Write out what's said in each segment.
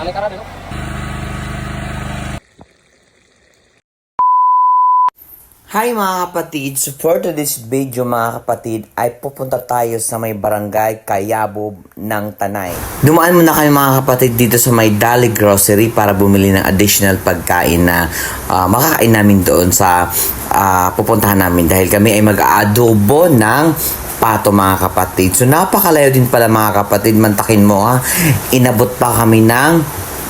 Kali ka rin, no? Hi mga kapatid! So for today's video mga kapatid ay pupunta tayo sa may barangay Kayabo ng Tanay. Dumaan muna kami mga kapatid dito sa may Dali Grocery para bumili ng additional pagkain na ah, makakain namin doon sa ah, pupuntahan namin dahil kami ay mag-aadobo ng pato mga kapatid. So napakalayo din pala mga kapatid, mantakin mo ha. Inabot pa kami ng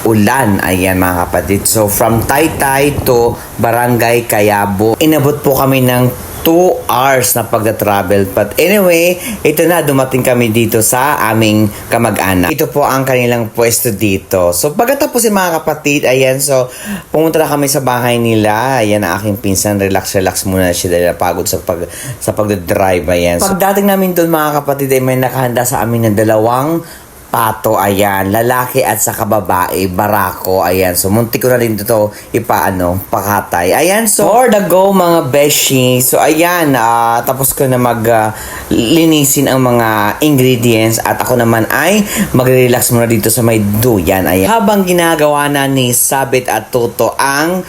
ulan. Ayan mga kapatid. So from Taytay to Barangay Kayabo, inabot po kami ng 2 hours na pagka-travel. But anyway, ito na, dumating kami dito sa aming kamag-anak. Ito po ang kanilang pwesto dito. So pagkatapos yung mga kapatid, ayan, so pumunta na kami sa bahay nila. Ayan ang aking pinsan, relax, relax muna siya dahil napagod sa pag sa pagdadrive. Ayan. So, pagdating namin doon mga kapatid, ay may nakahanda sa amin ng dalawang pato, ayan, lalaki at saka babae, barako, ayan. So, munti ko na rin dito ipaano, pakatay. Ayan, so, for the go, mga beshi. So, ayan, ah, tapos ko na mag ah, linisin ang mga ingredients at ako naman ay magre-relax muna dito sa may duyan, ayan. Habang ginagawa na ni Sabit at Toto ang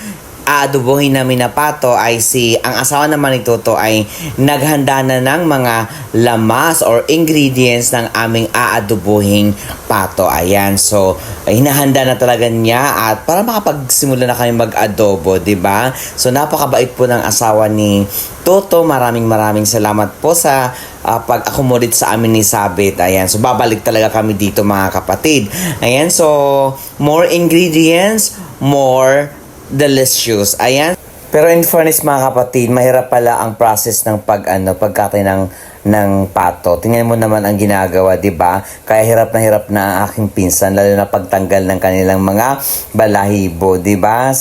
aadubuhin namin na pato ay si ang asawa naman ni Toto ay naghanda na ng mga lamas or ingredients ng aming aadubuhing pato. Ayan. So, hinahanda na talaga niya at para makapagsimula na kami mag-adobo, 'di ba? So, napakabait po ng asawa ni Toto. Maraming maraming salamat po sa ah, pag-accommodate sa amin ni Sabit. Ayan. So, babalik talaga kami dito mga kapatid. Ayan. So, more ingredients, more delicious. Ayan. Pero in fairness mga kapatid, mahirap pala ang process ng pag ano, pagkatay ng ng pato. Tingnan mo naman ang ginagawa, 'di ba? Kaya hirap na hirap na ang aking pinsan lalo na pagtanggal ng kanilang mga balahibo, 'di ba?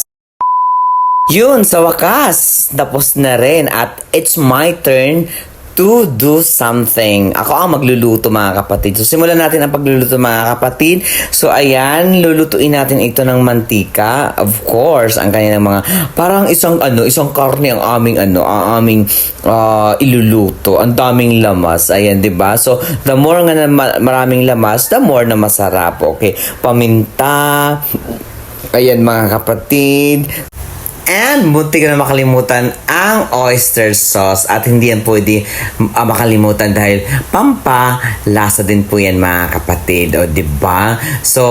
Yun, sa wakas, tapos na rin at it's my turn to do something. Ako ang magluluto mga kapatid. So simulan natin ang pagluluto mga kapatid. So ayan, lulutuin natin ito ng mantika. Of course, ang kanilang mga parang isang ano, isang karne ang aming ano, ang aming ah, iluluto. Ang daming lamas. Ayan, 'di ba? So the more nga na ma- maraming lamas, the more na masarap. Okay. Paminta. Ayan mga kapatid. And munti ko na makalimutan ang oyster sauce at hindi yan pwede ah, makalimutan dahil pampa lasa din po yan mga kapatid o di ba? So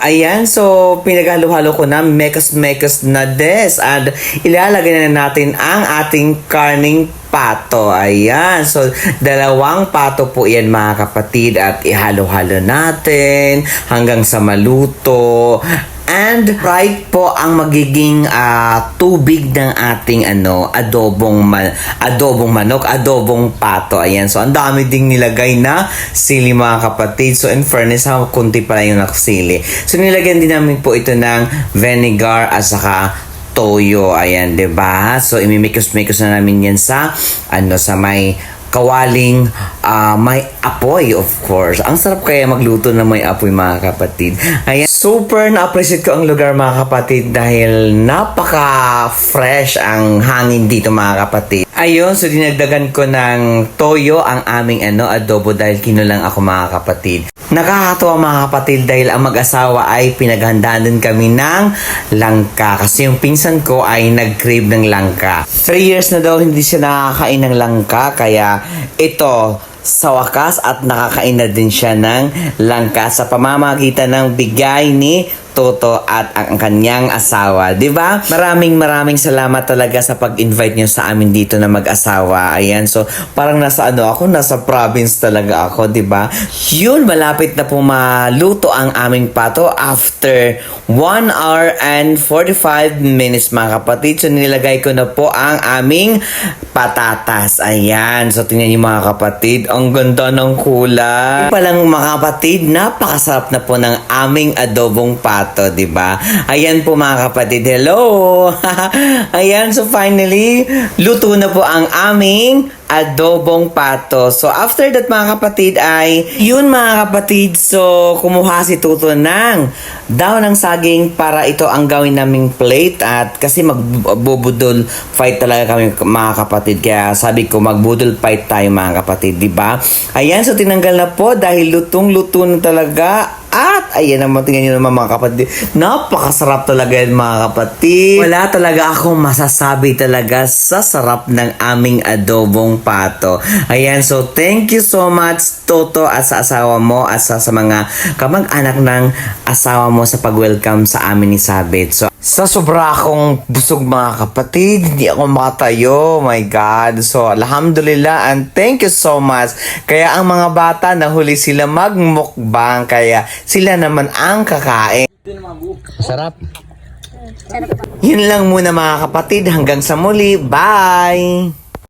ayan so pinaghalo-halo ko na mekos-mekos na des and ilalagay na natin ang ating karning pato. Ayan. So, dalawang pato po yan mga kapatid at ihalo-halo natin hanggang sa maluto. And right po ang magiging ah, tubig ng ating ano adobong ma- adobong manok, adobong pato. Ayan. So ang dami ding nilagay na sili mga kapatid. So in fairness, ha, kunti pala yung nakasili. So nilagyan din namin po ito ng vinegar at saka toyo. Ayan, 'di ba? So imimikos-mikos na namin 'yan sa ano sa may kawaling ah, may apoy of course. Ang sarap kaya magluto na may apoy mga kapatid. Ayan, super na-appreciate ko ang lugar mga kapatid dahil napaka-fresh ang hangin dito mga kapatid. Ayun, so dinagdagan ko ng toyo ang aming ano adobo dahil kinulang ako mga kapatid. Nakakatuwa mga kapatid dahil ang mag-asawa ay pinaghandaan din kami ng langka kasi yung pinsan ko ay nag-crave ng langka. Three years na daw hindi siya nakakain ng langka kaya ito sa wakas at nakakain na din siya ng langka sa pamamagitan ng bigay ni Toto at ang kanyang asawa. ba? Maraming maraming salamat talaga sa pag-invite niyo sa amin dito na mag-asawa. Ayan, so parang nasa ano ako, nasa province talaga ako, ba? Yun, malapit na po maluto ang aming pato after 1 hour and 45 minutes mga kapatid. So nilagay ko na po ang aming patatas. Ayan, so tingnan niyo mga kapatid, ang ganda ng kulay. Palang mga kapatid, napakasarap na po ng aming adobong pato, 'di ba? Ayan po mga kapatid. Hello. Ayan, so finally, luto na po ang aming adobong pato. So after that mga kapatid ay yun mga kapatid. So kumuha si Tuto ng daw ng saging para ito ang gawin naming plate at kasi magbubudol fight talaga kami mga kapatid. Kaya sabi ko magbudol fight tayo mga kapatid, di ba? Ayan, so tinanggal na po dahil lutong-luto na talaga ayan naman, tingnan nyo naman mga kapatid. Napakasarap talaga yan mga kapatid. Wala talaga akong masasabi talaga sa sarap ng aming adobong pato. Ayan, so thank you so much Toto at sa asawa mo at sa, sa mga kamag-anak ng asawa mo sa pag-welcome sa amin ni Sabit. So, sa sobra akong busog mga kapatid, hindi ako makatayo. Oh my God. So, alhamdulillah and thank you so much. Kaya ang mga bata, nahuli sila magmukbang. Kaya sila naman ang kakain. Sarap. Yun lang muna mga kapatid. Hanggang sa muli. Bye!